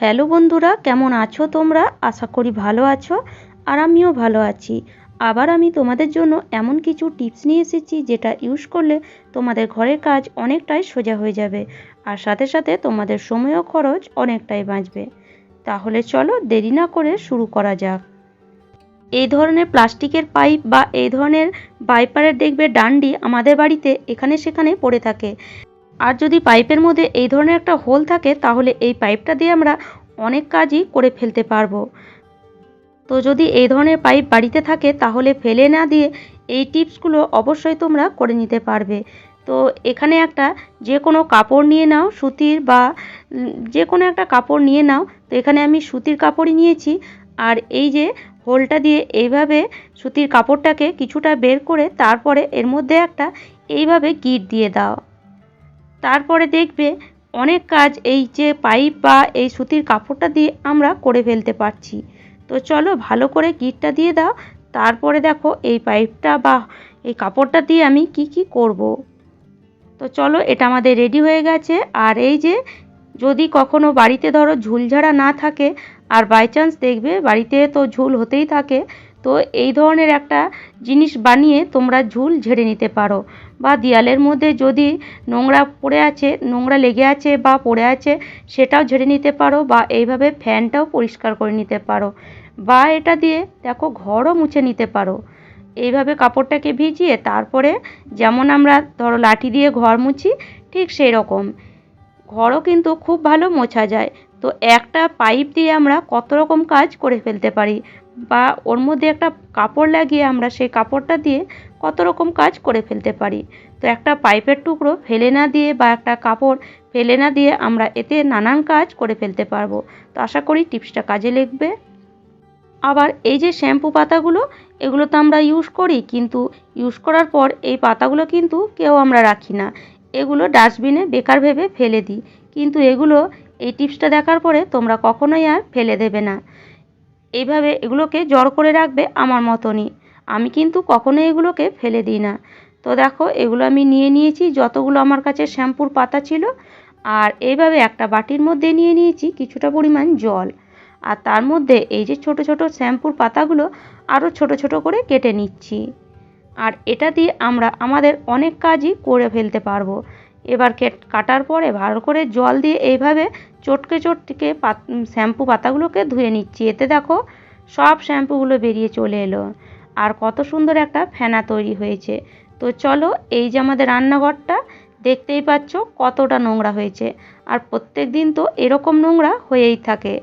Hello বন্ধুরা, কেমন আছো তোমরা? আশা করি ভালো আছো আর আমিও ভালো আছি। আবার আমি তোমাদের জন্য এমন কিছু টিপস নিয়ে এসেছি যেটা ইউজ করলে তোমাদের ঘরের কাজ অনেকটাই সোজা হয়ে যাবে আর সাথে সাথে তোমাদের সময়ও খরচ অনেকটাই বাঁচবে। তাহলে চলো দেরি না করে শুরু করা যাক। এই ধরনের প্লাস্টিকের পাইপ বা এই ধরনের বাইপারের দেখবে ডান্ডি আমাদের বাড়িতে এখানে সেখানে পড়ে থাকে। আর যদি পাইপের মধ্যে এই ধরনের একটা হোল থাকে, তাহলে এই পাইপটা দিয়ে আমরা অনেক কাজই করে ফেলতে পারব। তো যদি এই ধরনের পাইপ বাড়িতে থাকে, তাহলে ফেলে না দিয়ে এই টিপসগুলো অবশ্যই তোমরা করে নিতে পারবে। তো এখানে একটা যে কোনো কাপড় নিয়ে নাও, সুতির বা যে কোনো একটা কাপড় নিয়ে নাও। তো এখানে আমি সুতির কাপড়ই নিয়েছি। আর এই যে হোলটা দিয়ে এইভাবে সুতির কাপড়টাকে কিছুটা বের করে, তারপরে এর মধ্যে একটা এইভাবে গিট দিয়ে দাও। তারপরে দেখবে অনেক কাজ এই যে পাইপ বা এই সুতির কাপড়টা দিয়ে আমরা করে ফেলতে পারছি তো চলো ভালো করে গিটটা দিয়ে দাও, তারপরে দেখো এই পাইপটা বা এই কাপড়টা দিয়ে আমি কি কি করব। তো চলো এটা আমাদের রেডি হয়ে গেছে আর এই যে যদি কখনো বাড়িতে ধরো ঝুলঝাড়া না থাকে, আর বাই চান্স দেখবে বাড়িতে তো ঝুল হতেই থাকে তো এই ধরনের একটা জিনিস বানিয়ে তোমরা ঝুল ঝেড়ে নিতে পারো। বা দেয়ালের মধ্যে যদি নোংরা পড়ে আছে, নোংরা লেগে আছে বা পড়ে আছে, সেটাও ঝেড়ে নিতে পারো বা এইভাবে ফ্যানটাও পরিষ্কার করে নিতে পারো। বা এটা দিয়ে দেখো ঘরও মুছে নিতে পারো। এইভাবে কাপড়টাকে ভিজিয়ে তারপরে যেমন আমরা ধরো লাঠি দিয়ে ঘর মুছি, ঠিক সেই রকম। ঘরও কিন্তু খুব ভালো মোছা যায়। তো একটা পাইপ দিয়ে আমরা কত রকম কাজ করে ফেলতে পারি বা ওর মধ্যে একটা কাপড় লাগিয়ে আমরা সেই কাপড়টা দিয়ে কত রকম কাজ করে ফেলতে পারি। তো একটা পাইপের টুকরো ফেলে না দিয়ে বা একটা কাপড় ফেলে না দিয়ে আমরা এতে নানান কাজ করে ফেলতে পারব। তো আশা করি টিপসটা কাজে লাগবে আবার এই যে শ্যাম্পু পাতাগুলো, এগুলো তো আমরা ইউজ করি, কিন্তু ইউজ করার পর এই পাতাগুলো কিন্তু কেউ আমরা রাখি না। এগুলো ডাস্টবিনে বেকার ভেবে ফেলে দিই। কিন্তু এগুলো, এই টিপসটা দেখার পরে তোমরা কখনোই আর ফেলে দেবে না। এইভাবে এগুলোকে জড় করে রাখবে আমার মতনই। আমি কিন্তু কখনোই এগুলোকে ফেলে দিই না। তো দেখো, এগুলো আমি নিয়ে নিয়েছি, যতগুলো আমার কাছে শ্যাম্পুর পাতা ছিল, আর এইভাবে একটা বাটির মধ্যে নিয়ে নিয়েছি কিছুটা পরিমাণ জল। আর তার মধ্যে এই যে ছোট ছোট শ্যাম্পুর পাতাগুলো আরও ছোট ছোট করে কেটে নিচ্ছি। আর এটা দিয়ে আমরা আমাদের অনেক কাজই করে ফেলতে পারব। এবার কাটার পরে ভালো করে জল দিয়ে এইভাবে চটকে চটকে পাত শ্যাম্পু পাতাগুলোকে ধুয়ে নিচ্ছি। এতে দেখো সব শ্যাম্পুগুলো বেরিয়ে চলে এলো। আর কত সুন্দর একটা ফেনা তৈরি হয়েছে। তো চলো এই যে আমাদের রান্নাঘরটা, দেখতেই পাচ্ছ কতটা নোংরা হয়েছে। আর প্রত্যেক দিন তো এরকম নোংরা হয়েই থাকে।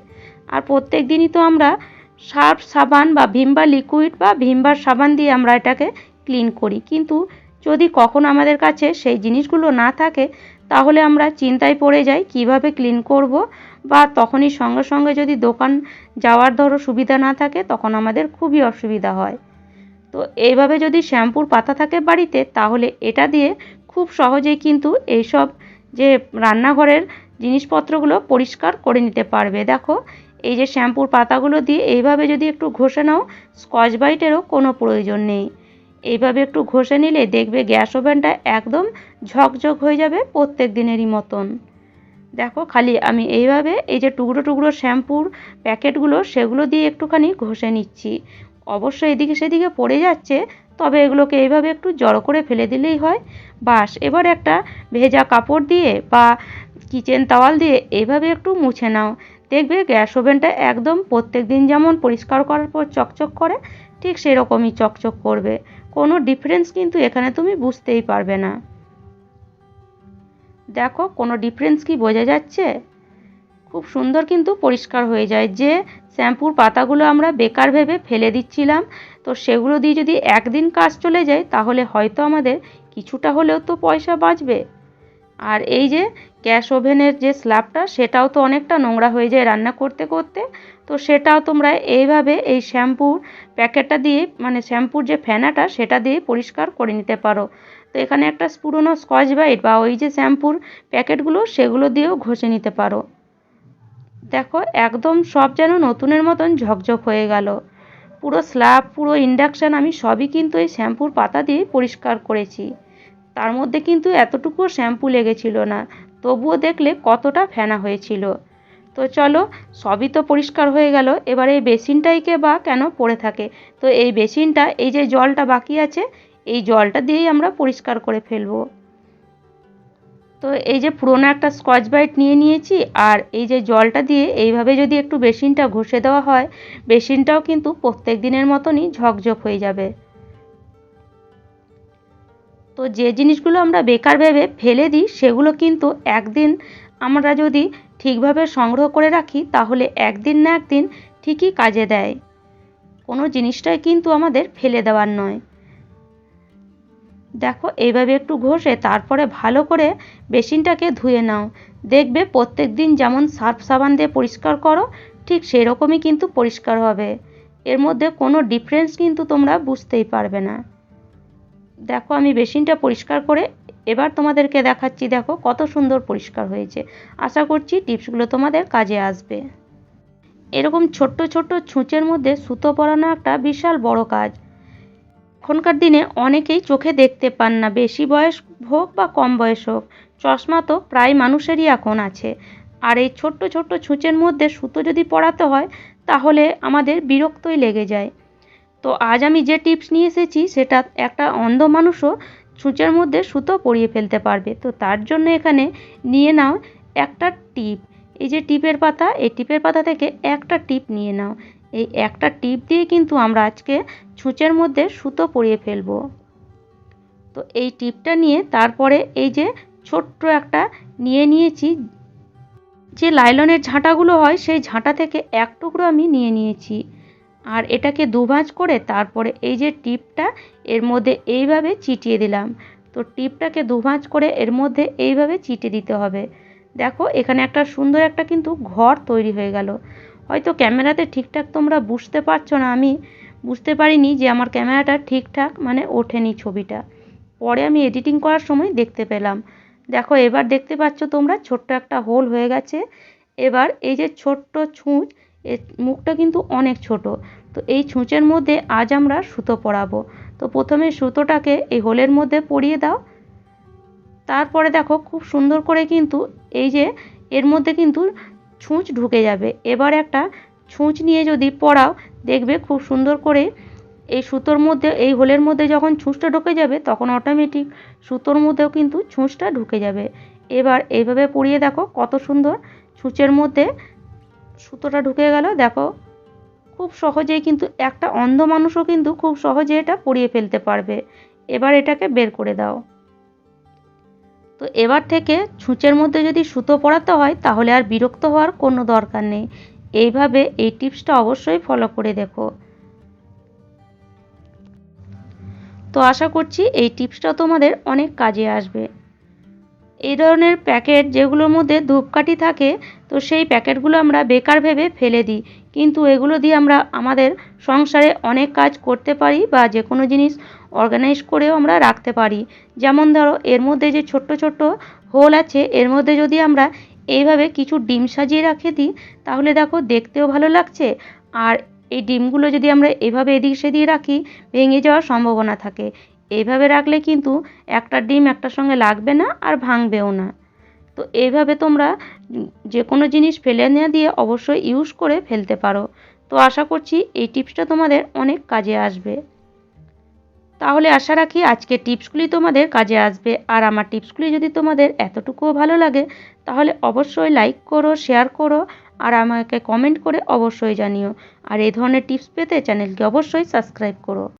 আর প্রত্যেক দিনই তো আমরা সার্ফ সাবান বা ভিমবার লিকুইড বা ভিমবার সাবান দিয়ে আমরা এটাকে ক্লিন করি। কিন্তু যদি কখন আমাদের কাছে সেই জিনিসগুলো না থাকে, তাহলে আমরা চিন্তায় পড়ে যাই কীভাবে ক্লিন করব বা তখনই সঙ্গে সঙ্গে যদি দোকান যাওয়ার ধরো সুবিধা না থাকে, তখন আমাদের খুবই অসুবিধা হয়। তো এইভাবে যদি শ্যাম্পুর পাতা থাকে বাড়িতে, তাহলে এটা দিয়ে খুব সহজেই কিন্তু এইসব যে রান্নাঘরের জিনিসপত্রগুলো পরিষ্কার করে নিতে পারবে। দেখো, এই যে শ্যাম্পুর পাতাগুলো দিয়ে এইভাবে যদি একটু ঘষে নাও, স্কচ ব্রাইটেরও কোনো প্রয়োজন নেই। এইভাবে একটু ঘষে নিলে দেখবে গ্যাস ওভেনটা একদম ঝকঝক হয়ে যাবে প্রত্যেক দিনেরই মতন। দেখো খালি আমি এইভাবে এই যে টুকরো টুকরো শ্যাম্পুর প্যাকেটগুলো সেগুলো দিয়ে একটুখানি ঘষে নিচ্ছি। অবশ্য এদিকে সেদিকে পড়ে যাচ্ছে, তবে এগুলোকে এইভাবে একটু জড়ো করে ফেলে দিলেই হয়। বাস, এবার একটা ভেজা কাপড় দিয়ে বা কিচেন তাওয়াল দিয়ে এইভাবে একটু মুছে নাও। দেখবে গ্যাস ওভেনটা একদম প্রত্যেক দিন যেমন পরিষ্কার করার পর চকচক করে ঠিক সেরকমই চকচক করবে। কোনো ডিফারেন্স কিন্তু এখানে তুমি বুঝতেই পারবে না। দেখো, কোনো ডিফারেন্স কি বোঝা যাচ্ছে? খুব সুন্দর কিন্তু পরিষ্কার হয়ে যায় যে, শ্যাম্পুর পাতাগুলো আমরা বেকার ভেবে ফেলে দিচ্ছিলাম। তো সেগুলো দিয়ে যদি একদিন কাজ চলে যায়, তাহলে হয়তো আমাদের কিছুটা হলেও তো পয়সা বাঁচবে। আর এই যে গ্যাস ওভেনের যে স্ল্যাবটা, সেটাও তো অনেকটা নোংরা হয়ে যায় রান্না করতে করতে। তো সেটাও তোমরা এইভাবে এই শ্যাম্পুর প্যাকেটটা দিয়ে মানে শ্যাম্পুর যে ফেনাটা, সেটা দিয়ে পরিষ্কার করে নিতে পারো। তো এখানে একটা পুরোনো স্কচ ব্রাইট বা ওই যে শ্যাম্পুর প্যাকেটগুলো, সেগুলো দিয়েও ঘষে নিতে পারো। দেখো, একদম সব যেন নতুনের মতন ঝকঝক হয়ে গেল। পুরো স্ল্যাব, পুরো ইন্ডাকশান আমি সবই কিন্তু এই শ্যাম্পুর পাতা দিয়ে পরিষ্কার করেছি। তার মধ্যে কিন্তু এতটুকুও শ্যাম্পু লেগেছিল না। তবুও দেখলে কতটা ফেনা হয়েছিল। তো চলো, সবই তো পরিষ্কার হয়ে গেল, এবার এই বেসিনটাইকে বা কেন পড়ে থাকে? তো এই বেসিনটা, এই যে জলটা বাকি আছে, এই জলটা দিয়েই আমরা পরিষ্কার করে ফেলব। তো এই যে পুরোনো একটা স্কচ ব্রাইট নিয়ে নিয়েছি, আর এই যে জলটা দিয়ে এইভাবে যদি একটু বেসিনটা ঘষে দেওয়া হয়, বেসিনটাও কিন্তু প্রত্যেক দিনের মতনই ঝকঝক হয়ে যাবে। তো যে জিনিসগুলো আমরা বেকার ভেবে ফেলে দিই, সেগুলো কিন্তু একদিন আমরা যদি ঠিকভাবে সংগ্রহ করে রাখি, তাহলে একদিন না একদিন ঠিকই কাজে দেয়। কোনো জিনিসটাই কিন্তু আমাদের ফেলে দেওয়ার নয়। দেখো, এইভাবে একটু ঘষে তারপরে ভালো করে বেসিনটাকে ধুয়ে নাও। দেখবে প্রত্যেক দিন যেমন সার্ফ সাবান দিয়ে পরিষ্কার করো, ঠিক সেরকমই কিন্তু পরিষ্কার হবে। এর মধ্যে কোনো ডিফারেন্স কিন্তু তোমরা বুঝতেই পারবে না। দেখো, আমি বেসিনটা পরিষ্কার করে এবার তোমাদেরকে দেখাচ্ছি, দেখো কত সুন্দর পরিষ্কার হয়েছে। আশা করছি টিপসগুলো তোমাদের কাজে আসবে। এরকম ছোট্ট ছোট্ট ছুঁচের মধ্যে সুতো পরানো একটা বিশাল বড় কাজ। এখনকার দিনে অনেকেই চোখে দেখতে পান না, বেশি বয়স হোক বা কম বয়স হোক। চশমা তো প্রায় মানুষেরই এখন আছে। আর এই ছোট্ট ছোট্ট ছুঁচের মধ্যে সুতো যদি পরাতে হয়, তাহলে আমাদের বিরক্তই লেগে যায়। তো আজ আমি যে টিপস নিয়ে এসেছি, সেটা একটা অন্ধ মানুষও ছুঁচের মধ্যে সুতো পরিয়ে ফেলতে পারবে। তো তার জন্য এখানে নিয়ে নাও একটা টিপ। এই যে টিপের পাতা, এই টিপের পাতা থেকে একটা টিপ নিয়ে নাও। এই একটা টিপ দিয়ে কিন্তু আমরা আজকে ছুঁচের মধ্যে সুতো পরিয়ে ফেলব। তো এই টিপটা নিয়ে তারপরে এই যে ছোট্ট একটা নিয়ে নিয়েছি, যে লাইলনের ঝাঁটাগুলো হয়, সেই ঝাঁটা থেকে এক টুকরো আমি নিয়ে নিয়েছি। আর এটাকে দুভাঁজ করে তারপরে এই যে টিপটা, এর মধ্যে এইভাবে চিটিয়ে দিলাম। তো টিপটাকে দুভাঁজ করে এর মধ্যে এইভাবে চিটে দিতে হবে। দেখো, এখানে একটা সুন্দর একটা কিন্তু ঘর তৈরি হয়ে গেল। হয়তো ক্যামেরাতে ঠিকঠাক তোমরা বুঝতে পারছ না, আমি বুঝতে পারিনি যে আমার ক্যামেরাটা ঠিকঠাক মানে ওঠেনি ছবিটা। পরে আমি এডিটিং করার সময় দেখতে পেলাম। দেখো, এবার দেখতে পাচ্ছ তোমরা ছোট্ট একটা হোল হয়ে গেছে। এবার এই যে ছোট্ট ছুঁচ এর মুখটা কিন্তু অনেক ছোট। তো এই ছুঁচের মধ্যে আজ আমরা সুতো পরাবো। তো প্রথমে সুতোটাকে এই হোলের মধ্যে পরিয়ে দাও। তারপরে দেখো খুব সুন্দর করে কিন্তু এই যে এর মধ্যে কিন্তু ছুঁচ ঢুকে যাবে। এবার একটা ছুঁচ নিয়ে যদি পরাও, দেখবে খুব সুন্দর করে এই সুতোর মধ্যে, এই হোলের মধ্যে যখন ছুঁচটা ঢুকে যাবে, তখন অটোমেটিক সুতোর মধ্যেও কিন্তু ছুঁচটা ঢুকে যাবে। এবার এইভাবে পরিয়ে দেখো কত সুন্দর। ছুঁচের মধ্যে সুতোটা ঢুকে গেল, দেখো। খুব সহজেই কিন্তু একটা অন্ধ মানুষও কিন্তু খুব সহজে এটা পরিয়ে ফেলতে পারবে। এবার এটাকে বের করে দাও। তো এবার থেকে ছুঁচের মধ্যে যদি সুতো পরাতে হয়, তাহলে আর বিরক্ত হওয়ার কোনো দরকার নেই। এইভাবে এই টিপসটা অবশ্যই ফলো করে দেখো। তো আশা করছি এই টিপসটা তোমাদের অনেক কাজে আসবে। এই ধরনের প্যাকেট যেগুলোর মধ্যে ধূপকাঠি থাকে, তো সেই প্যাকেটগুলো আমরা বেকার ভেবে ফেলে দিই। কিন্তু এগুলো দিয়ে আমরা আমাদের সংসারে অনেক কাজ করতে পারি বা যে কোনো জিনিস অর্গানাইজ করেও আমরা রাখতে পারি। যেমন ধরো, এর মধ্যে যে ছোট্ট ছোট্ট হোল আছে, এর মধ্যে যদি আমরা এইভাবে কিছু ডিম সাজিয়ে রাখে দিই, তাহলে দেখো দেখতেও ভালো লাগছে। আর এই ডিমগুলো যদি আমরা এভাবে এদিক সেদিক রাখি, ভেঙে যাওয়ার সম্ভাবনা থাকে। এইভাবে রাখলে কিন্তু একটা ডিম একটার সঙ্গে লাগবে না আর ভাঙবেও না। তো এইভাবে তোমরা যে কোনো জিনিস ফেলে না দিয়ে অবশ্যই ইউজ করে ফেলতে পারো। তো আশা করছি এই টিপসটা তোমাদের অনেক কাজে আসবে। তাহলে আশা রাখি আজকের টিপসগুলি তোমাদের কাজে আসবে। আর আমার টিপসগুলি যদি তোমাদের এতটুকুও ভালো লাগে, তাহলে অবশ্যই লাইক করো শেয়ার করো, আর আমাকে কমেন্ট করে অবশ্যই জানিও। আর এই ধরনের টিপস পেতে চ্যানেলকে অবশ্যই সাবস্ক্রাইব করো।